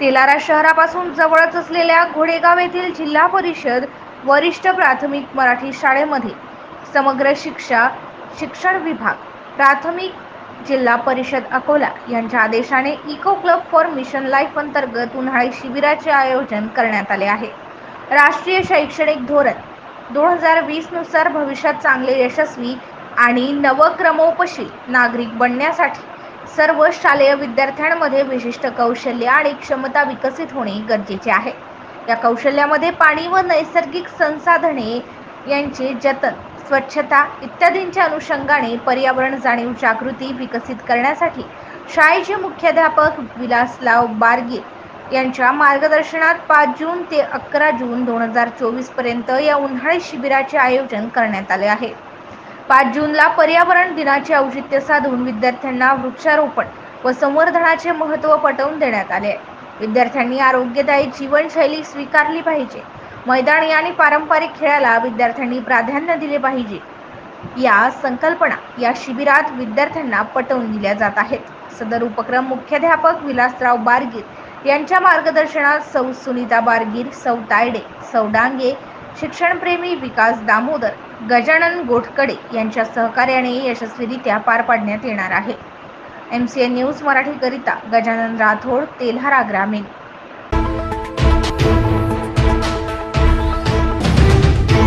तेलारा शहरापासून जवळच असलेल्या घोडेगाव येथील जिल्हा परिषद वरिष्ठ प्राथमिक मराठी शाळेमध्ये समग्र शिक्षा शिक्षण विभाग प्राथमिक जिल्हा परिषद अकोला यांच्या आदेशाने eco club for mission life अंतर्गत उन्हाळी शिबिराचे आयोजन करण्यात आले आहे. राष्ट्रीय शैक्षणिक धोरण दोन हजार वीसनुसार भविष्यात चांगले यशस्वी आणि नवक्रमोपशील नागरिक बनण्यासाठी सर्व शालेय विद्यार्थ्यांमध्ये विशिष्ट कौशल्य आणि क्षमता विकसित होणे गरजेचे आहे. या कौशल्यामध्ये पाणी व नैसर्गिक संसाधने यांचे जतन स्वच्छता इत्यादींच्या अनुषंगाने पर्यावरण जाणीव जागृती विकसित करण्यासाठी शाळेचे मुख्याध्यापक विलासराव बारगे यांच्या मार्गदर्शनात पाच जून ते अकरा जून दोन हजार चोवीसपर्यंत या उन्हाळी शिबिराचे आयोजन करण्यात आले आहे. पाच जूनला पर्यावरण दिनाचे औचित्य साधून विद्यार्थ्यांना वृक्षारोपण व संवर्धनाचे महत्त्व पटवून देण्यात आले. आहे विद्यार्थ्यांनी आरोग्यदायी जीवनशैली स्वीकारली पाहिजे. मैदानी आणि पारंपरिक खेळाला विद्यार्थ्यांनी प्राधान्य दिले पाहिजे. या संकल्पना या शिबिरात विद्यार्थ्यांना पटवून दिल्या जात आहेत. सदर उपक्रम मुख्याध्यापक विलासराव बारगीर यांच्या मार्गदर्शनात सौ सुनीता बारगीर सौ तायडे सौ डांगे शिक्षणप्रेमी विकास दामोदर गजानन गोठकडे यांच्या सहकार्याने यशस्वीरित्या पार पाडण्यात येणार आहे. एम सी एन न्यूज मराठीकरिता गजानन राठोड तेल्हारा ग्रामीण.